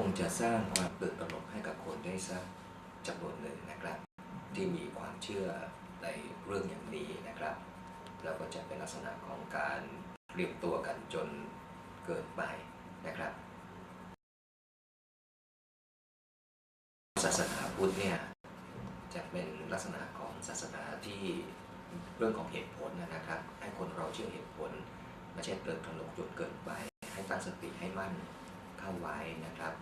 คงจะสร้างความตื่นตระหนกให้กับคนได้สักจำนวนหนึ่งนะครับ ที่มีความเชื่อในเรื่องอย่างนี้นะครับแล้วก็จะเป็นลักษณะของการเรียมตัวกันจนเกินไปนะครับ ศาสนาพุทธเนี่ยจะเป็นลักษณะของศาสนาที่เรื่องของเหตุผลนะครับ ให้คนเราเชื่อเหตุผล ไม่ใช่เกิดตระหนกจนเกินไป ให้ตั้งสติให้มั่น เข้าไว้นะครับ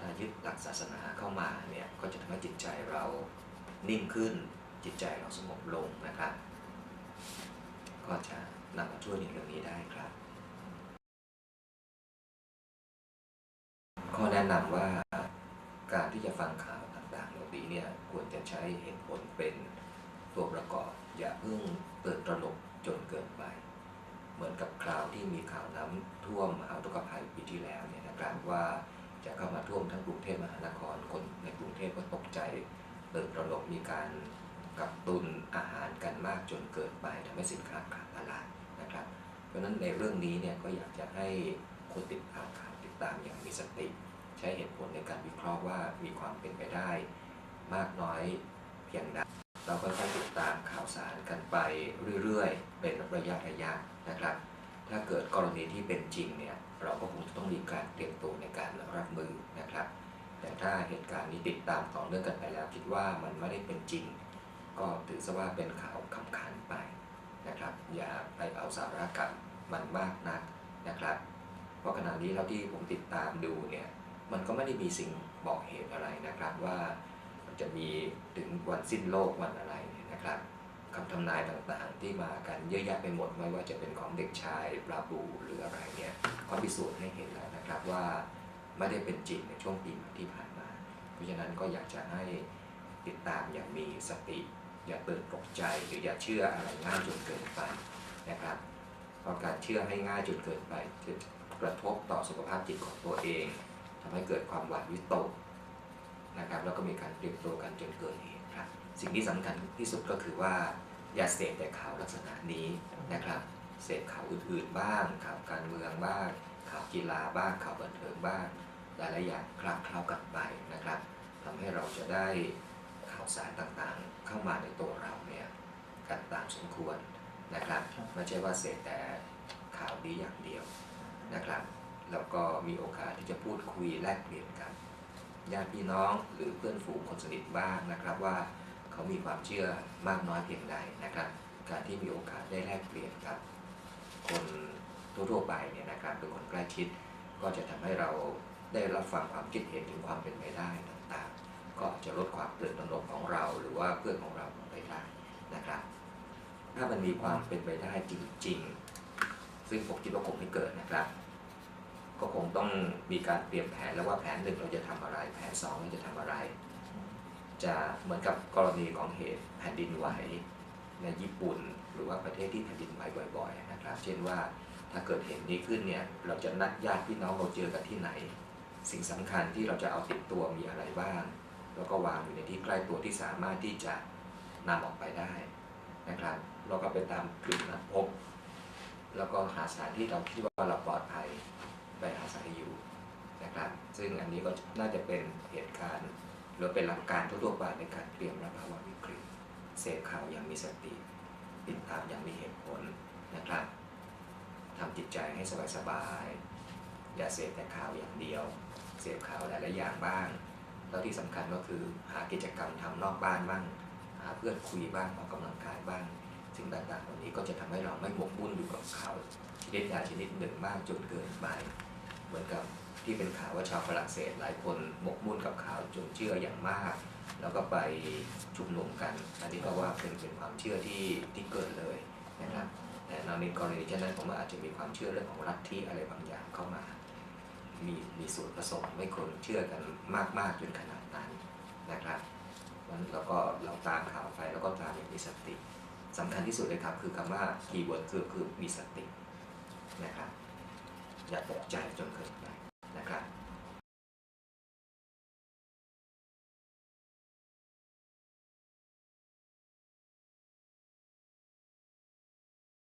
ถ้ายึดหลักศาสนาเข้ามาเนี่ยก็จะทำให้จิตใจเรานิ่งขึ้น จิตใจเราสงบลงนะครับ ก็จะนำมาช่วยในเรื่องนี้ได้ครับ ข้อแนะนำว่าการที่จะฟังข่าวต่างๆเหล่านี้เนี่ยควรจะใช้เหตุผลเป็นตัวประกอบ อย่าเพิ่งตื่นตระหนกจนเกินไป เหมือนกับคราวที่มีข่าวน้ำท่วมมหาอุทกภัยปีที่แล้วเนี่ยนะครับว่าจะเข้ามาท่วมทั้งกรุงเทพมหานครคนในกรุงเทพก็ตกใจตื่นตระหนกมีการกักตุนอาหารกันมากจนเกินไปทำให้สินค้าขาดตลาดนะครับ เพราะฉะนั้นในเรื่องนี้เนี่ยก็อยากจะให้คนติดตามข่าวติดตามอย่างมีสติ ใช้เหตุผลในการวิเคราะห์ว่ามีความเป็นไปได้ มากน้อยเพียงใด เราก็ต้องติดตามข่าวสารกันไปเรื่อยๆ เป็นระยะระยะนะครับ ถ้าเกิดกรณีที่เป็นจริงเนี่ยเราก็คงจะต้องมีการเตรียมตัวในการรับมือนะครับ แต่ถ้าเหตุการณ์นี้ติดตามต่อเนื่องกันไปแล้ว คิดว่ามันไม่ได้เป็นจริง ก็ถือซะว่าเป็นข่าวคำขันไปนะครับ อย่าไปเอาสาระกับมันมากนักนะครับ เพราะขณะนี้เราที่ผมติดตามดูเนี่ยมันก็ไม่ได้มีสิ่งบอกเหตุอะไรนะครับว่า จะมีถึงวันสิ้นโลกวันอะไรนะครับคำทำนายต่างๆ ที่มากันเยอะแยะไปหมดไม่ว่าจะเป็นของเด็กชายปลาบูหรืออะไรเนี่ยก็พิสูจน์ให้เห็นแล้วนะครับว่าไม่ได้เป็นจริงในช่วงปีใหม่ที่ผ่านมา เพราะฉะนั้นก็อยากจะให้ติดตามอย่างมีสติ อย่าตื่นตกใจหรืออย่าเชื่ออะไรง่ายจนเกินไปนะครับเพราะการเชื่อให้ง่ายจนเกินไปจะกระทบต่อสุขภาพจิตของตัวเองทำให้เกิดความหวาดวิตก นะครับแล้วก็มีการเตรียมตัวกันจนเกินเหตุครับสิ่งที่สำคัญที่สุดก็คือว่าอย่าเสพแต่ข่าวลักษณะนี้นะครับเสพข่าวอื่นๆบ้าง ข่าวการเมืองบ้าง ข่าวกีฬาบ้าง ข่าวบันเทิงบ้าง หลายๆอย่างคลาเคล้ากันไปนะครับทำให้เราจะได้ข่าวสารต่างๆ เข้ามาในตัวเราเนี่ยกันตามสมควรนะครับไม่ใช่ว่าเสพแต่ข่าวดีอย่างเดียวนะครับแล้วก็มีโอกาสที่จะพูดคุยแลกเปลี่ยนกัน ญาติพี่น้องหรือเพื่อนฝูงคนสนิทบ้างนะครับว่าเขามีความเชื่อมากน้อยเพียงใดนะครับ การที่มีโอกาสได้แลกเปลี่ยนกับคนทั่วๆไปเนี่ยนะครับหรือคนใกล้ชิด ก็จะทำให้เราได้รับฟังความคิดเห็นถึงความเป็นไปได้ต่างๆ ก็จะลดความตื่นตระหนกของเราหรือว่าเพื่อนของเราลงไปได้นะครับ ถ้ามันมีความเป็นไปได้จริง ๆ ซึ่งผมคิดว่าคงไม่เกิดนะครับ ก็คงต้องมีการเตรียมแผนแล้วว่าแผนหนึ่งเราจะทำอะไร แผนสองเราจะทำอะไร จะเหมือนกับกรณีของเหตุแผ่นดินไหวในญี่ปุ่น หรือว่าประเทศที่แผ่นดินไหวบ่อยๆนะครับ เช่นว่าถ้าเกิดเหตุนี้ขึ้นเนี่ยเราจะนัดญาติพี่น้องเราเจอกันที่ไหน สิ่งสำคัญที่เราจะเอาติดตัวมีอะไรบ้าง แล้วก็วางอยู่ในที่ใกล้ตัวที่สามารถที่จะนำออกไปได้นะครับ เราก็ไปตามจุดนัดพบ แล้วก็หาสถานที่เราคิดว่าเราปลอดภัย ไปอาศัยอยู่นะครับ ซึ่งอันนี้ก็น่าจะเป็นเหตุการณ์ หรือเป็นหลักการทั่วๆไปในการเตรียมรับภาวะวิกฤตเสพข่าวอย่างมีสติติดตามอย่างมีเหตุผลนะครับทำจิตใจให้สบายๆอย่าเสพแต่ข่าวอย่างเดียว เสพข่าวหลายๆอย่างบ้าง แล้วที่สำคัญก็คือหากิจกรรมทำนอกบ้านบ้าง หาเพื่อนคุยบ้างออกกำลังกายบ้างสิ่งต่างๆเหล่านี้ก็จะทำให้เราไม่หมกมุ่นอยู่กับข่าวชนิดใดชนิดหนึ่งมากจนเกินไป เหมือนกับที่เป็นข่าวว่าชาวฝรั่งเศสหลายคนหมกมุ่นกับข่าวจนเชื่ออย่างมาก แล้วก็ไปชุมนุมกันอันนี้ก็ว่าเป็นเป็นความเชื่อที่ที่เกิดเลยนะครับแต่ในกรณีเช่นนั้นผมว่าอาจจะมีความเชื่อเรื่องของลัทธิอะไรบางอย่างเข้ามา มีมีส่วนผสมไม่คนเชื่อกันมากๆจนขนาดนั้นนะครับวันแล้วก็เราตามข่าวไปแล้วก็ตามอย่างมีสติสำคัญที่สุดเลยครับคือคำว่าคีย์เวิร์ดคือคือมีสตินะครับ อย่าตกใจจนเกินไปนะครับ